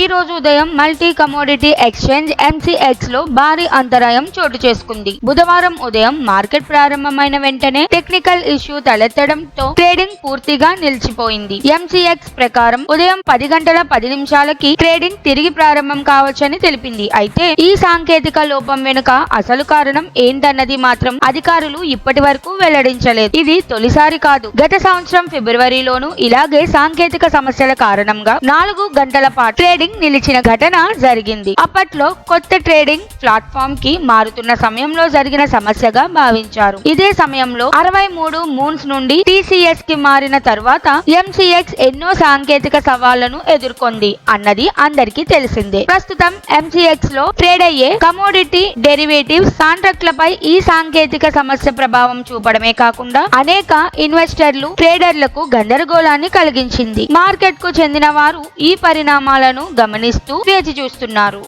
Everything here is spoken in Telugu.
ఈ రోజు ఉదయం మల్టీ కమోడిటీ ఎక్స్చేంజ్ ఎంసీఎక్స్లో భారీ అంతరాయం చోటు చేసుకుంది. బుధవారం ఉదయం మార్కెట్ ప్రారంభమైన వెంటనే టెక్నికల్ ఇష్యూ తలెత్తడంతో ట్రేడింగ్ పూర్తిగా నిలిచిపోయింది. ఎంసీఎక్స్ ప్రకారం ఉదయం పది గంటల పది నిమిషాలకి ట్రేడింగ్ తిరిగి ప్రారంభం కావచ్చని తెలిపింది. అయితే ఈ సాంకేతిక లోపం వెనుక అసలు కారణం ఏంటన్నది మాత్రం అధికారులు ఇప్పటి వరకు వెల్లడించలేదు. ఇది తొలిసారి కాదు. గత సంవత్సరం ఫిబ్రవరిలోనూ ఇలాగే సాంకేతిక సమస్యల కారణంగా నాలుగు గంటల పాటు ట్రేడింగ్ నిలిచిన ఘటన జరిగింది. అప్పట్లో కొత్త ట్రేడింగ్ ప్లాట్ఫామ్కి మారుతున్న సమయంలో జరిగిన సమస్యగా భావించారు. ఇదే సమయంలో అరవై మూడు మూన్స్ నుండి టీసీఎస్కి మారిన తర్వాత ఎంసీఎక్స్ ఎన్నో సాంకేతిక సవాళ్ళను ఎదుర్కొంది అన్నది అందరికీ తెలిసిందే. ప్రస్తుతం ఎంసీఎక్స్లో ట్రేడ్ అయ్యే కమోడిటీ డెరివేటివ్ కాంట్రాక్ట్లపై ఈ సాంకేతిక సమస్య ప్రభావం చూపడమే కాకుండా అనేక ఇన్వెస్టర్లు ట్రేడర్లకు గందరగోళాన్ని కలిగించింది. మార్కెట్కు చెందిన వారు ఈ పరిణామాలను గమనిస్తూ వేచి చూస్తున్నారు.